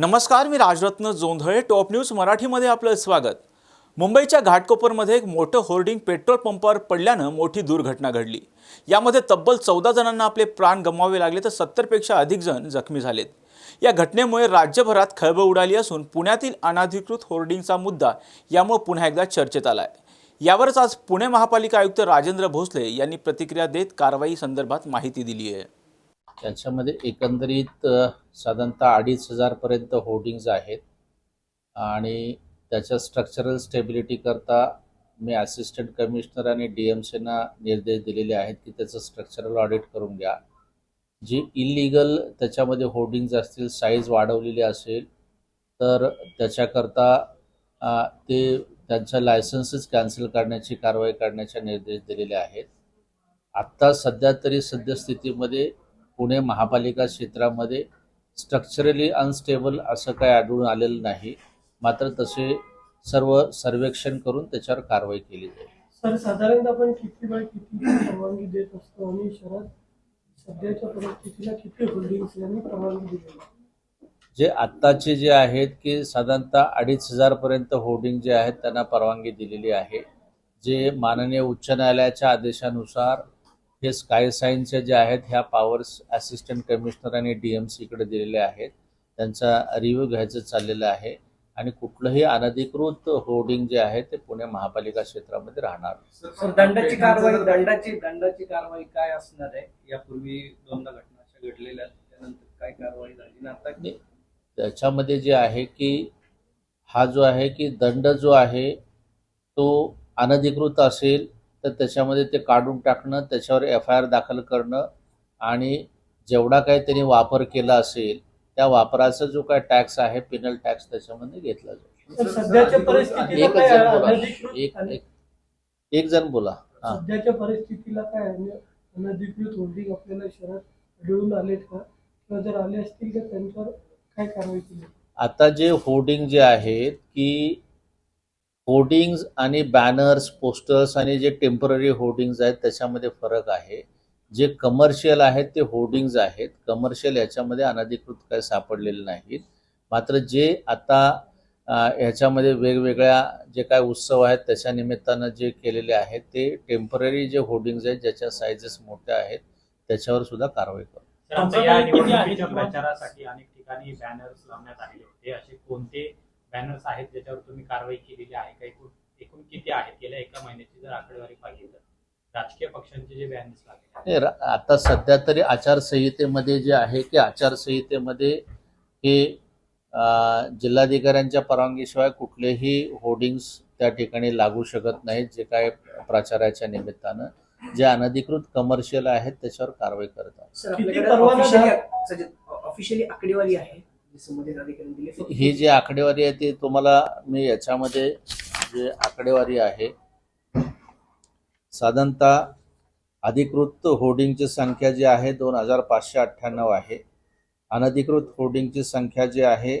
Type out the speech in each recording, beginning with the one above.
नमस्कार मी Rajratna Jondhale top news मराठीमध्ये आपलं स्वागत. मुंबईच्या घाटकोपरमध्ये एक मोठं होर्डिंग पेट्रोल पंपावर पडल्यानं मोठी दुर्घटना घडली. यामध्ये तब्बल चौदा जणांना आपले प्राण गमवावे लागले तर सत्तरपेक्षा अधिक जण जखमी झालेत. या घटनेमुळे राज्यभरात खळबळ उडाली असून पुण्यातील अनाधिकृत होर्डिंगचा मुद्दा यामुळे पुन्हा एकदा चर्चेत आला आहे यावरच आज पुणे महापालिका आयुक्त राजेंद्र भोसले यांनी प्रतिक्रिया देत कारवाई संदर्भात माहिती दिली आहे त्याच्यामध्ये एकंदरीत साधारणतः अडीच हजारपर्यंत होर्डिंग्ज आहेत. आणि त्याच्या स्ट्रक्चरल स्टेबिलिटी करता मी असिस्टंट कमिशनर आणि डी एम सीना निर्देश दिलेले आहेत की त्याचं स्ट्रक्चरल ऑडिट करून घ्या. जी इलिगल त्याच्यामध्ये होर्डिंग्ज असतील साईज वाढवलेली असेल तर त्याच्याकरता ते त्यांच्या लायसन्सेस कॅन्सल करण्याची कारवाई करण्याचे निर्देश दिलेले आहेत. आत्ता सध्या तरी सद्यस्थितीमध्ये पुणे महापालिका क्षेत्रामध्ये स्ट्रक्चरली अनस्टेबल असं काही आढळून आलेलं नाही. मात्र तसे सर्व सर्वेक्षण करून त्याच्यावर कारवाई केली जाईल. सर साधारणतः आपण किती वेळ किती परवानगी देत असतो आणि शहरात सध्याच्या परिस्थितीला किती होल्डिंग्स यांनी परवानगी दिली? जे आत्ताचे जे आहेत की साधारणतः अडीच हजारपर्यंत होर्डिंग जे आहेत त्यांना परवानगी दिलेली आहे. जे माननीय उच्च न्यायालयाच्या आदेशानुसार हे स्काय साईनचे जे आहेत ह्या पॉवर्स असिस्टंट कमिशनर आणि डी एम सीकडे दिलेले आहेत. त्यांचा रिव्ह्यू घ्यायचं चाललेलं आहे. आणि कुठलंही अनधिकृत होर्डिंग जे आहे ते पुणे महापालिका क्षेत्रामध्ये राहणार. दंडाची कारवाई दंडाची दंडाची कारवाई काय असणार आहे? यापूर्वी दोनदा घटना अशा घडलेल्या आहेत. त्यानंतर काय कारवाई झाली? आता नाही, त्याच्यामध्ये जे आहे की हा जो आहे की दंड जो आहे तो अनधिकृत असेल तर त्याच्यामध्ये ते काढून टाकणं त्याच्यावर एफ आय आर दाखल करणं आणि जेवढा काही त्यांनी वापर केला असेल त्या वापराचा जो काय टॅक्स आहे पिनल टॅक्स त्याच्यामध्ये घेतला अनधिकृत एक एक जण बोला. सध्याच्या परिस्थितीला काय अन- अनधिकृत होल्डिंग आपल्याला शहरात आढळून आलेत का? किंवा जर आले असतील तर त्यांच्यावर काय कारवाई केली? आता जे होर्डिंग जे आहेत की होर्डिंग्ज आणि बॅनर्स पोस्टर्स आणि जे टेंपररी होर्डिंग्ज आहेत त्याच्यामध्ये फरक आहे. जे कमर्शियल आहेत ते होर्डिंग्ज आहेत. कमर्शियल याच्यामध्ये अनधिकृत काही सापडलेले नाहीत मात्र जे आता ह्याच्यामध्ये वेगवेगळ्या जे काय उत्सव आहेत त्याच्या निमित्तानं जे केलेले आहेत ते टेंपररी जे होर्डिंग्ज आहेत ज्याच्या साईजेस मोठ्या आहेत त्याच्यावर सुद्धा कारवाई करू प्रचारासाठी अनेक ठिकाणी बॅनर्स लावण्यात आलेले होते. असे कोणते बॅनर्स आहेत ज्याच्यावर तुम्ही कारवाई केलेली आहे का एकूण एकूण किती आहेत? गेल्या एका महिन्याची जर आकडेवारी पाहिली तर. राजकीय पक्षांचे जे बॅनर्स लागले आता सध्या तरी आचारसंहितेमध्ये जे आहे की आचारसंहितेमध्ये हे जिल्हाधिकाऱ्यांच्या परवानगीशिवाय कुठलेही होर्डिंग्स त्या ठिकाणी लागू शकत नाहीत जे काय प्रचाराच्या निमित्तानं. जे अनधिकृत कमर्शियल आहेत त्याच्यावर कारवाई करतात ऑफिशियली आकडेवारी आहे. ही जी आकडेवारी आहे ती तुम्हाला मी याच्यामध्ये जे आकडेवारी आहे साधारणतः अधिकृत होर्डिंगची संख्या जी आहे दोन हजार पाचशे अठ्ठ्याण्णव आहे. अनधिकृत होर्डिंगची संख्या जी आहे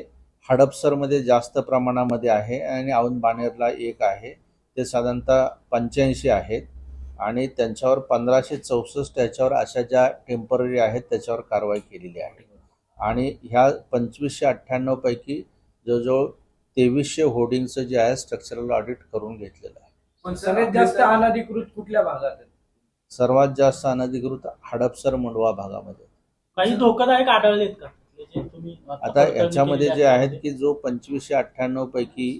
हडपसरमध्ये जास्त प्रमाणामध्ये आहे आणि औंद बानेरला एक आहे. ते साधारणतः पंच्याऐंशी आहेत आणि त्यांच्यावर पंधराशे चौसष्ट याच्यावर अशा ज्या टेंपररी आहेत त्याच्यावर कारवाई केलेली आहे. आणि ह्या पंचवीसशे अठ्ठ्याण्णव पैकी जवळजवळ तेवीसशे होर्डिंगचं जे आहे स्ट्रक्चरल ऑडिट करून घेतलेलं आहे. पण सगळ्यात जास्त अनधिकृत कुठल्या भागात आहेत? सर्वात जास्त अनधिकृत हडपसर मुंडवा भागामध्ये. काही धोकादायक आढळलेत का? म्हणजे जे तुम्ही आता पडताळणी याच्यामध्ये जे आहे आहेत की जो पंचवीसशे अठ्ठ्याण्णव पैकी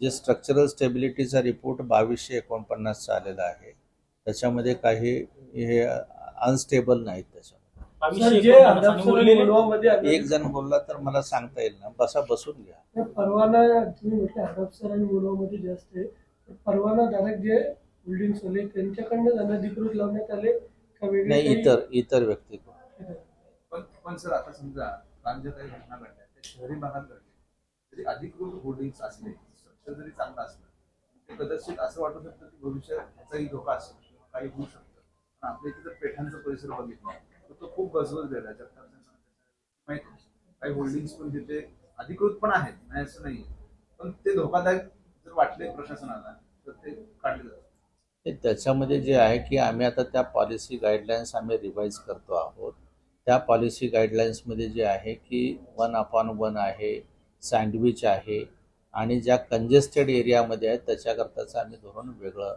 जे स्ट्रक्चरल स्टेबिलिटीचा रिपोर्ट बावीसशे एकोणपन्नासचा आलेला आहे त्याच्यामध्ये काही हे अनस्टेबल नाहीत त्याच्यामध्ये. एक जण बोलला तर मला सांगता येईल ना. बसा बसून घ्या. परवाना तुम्ही म्हटलं हडपसर आणि मुलवामध्ये जास्त आहे. परवाना धारक जे होल्डिंग्स आले त्यांच्याकडनं अनधिकृत लावण्यात आले का नाही इतर इतर व्यक्ती पण. पण सर आता समजा काही घटना घडल्या त्या शहरी भागात घडल्या तरी अधिकृत होर्डिंग्स असले स्ट्रक्चर जरी चांगलं असलं ते कदाचित असं वाटू शकतं की भविष्यात ह्याचाही धोका असेल किंवा काही होऊ शकतं. आपल्या इथे जर पेठांचा परिसर बघितला. तो खूप गजबज गेला जगताप माहिती काही होल्डिंग पण तिथे अधिकृत पण आहेत. नाही असं नाही पण ते धोकादायक जर वाटले प्रशासनाला तर ते काढले जातात. त्याच्यामध्ये जे आहे की आम्ही आता त्या पॉलिसी गाईडलाईन्स आम्ही रिवाईज करतो आहोत. त्या पॉलिसी गाईडलाईन्समध्ये जे आहे की वन अपॉन वन आहे सँडविच आहे आणि ज्या कंजेस्टेड एरियामध्ये आहेत त्याच्याकरताचं आम्ही धोरण वेगळं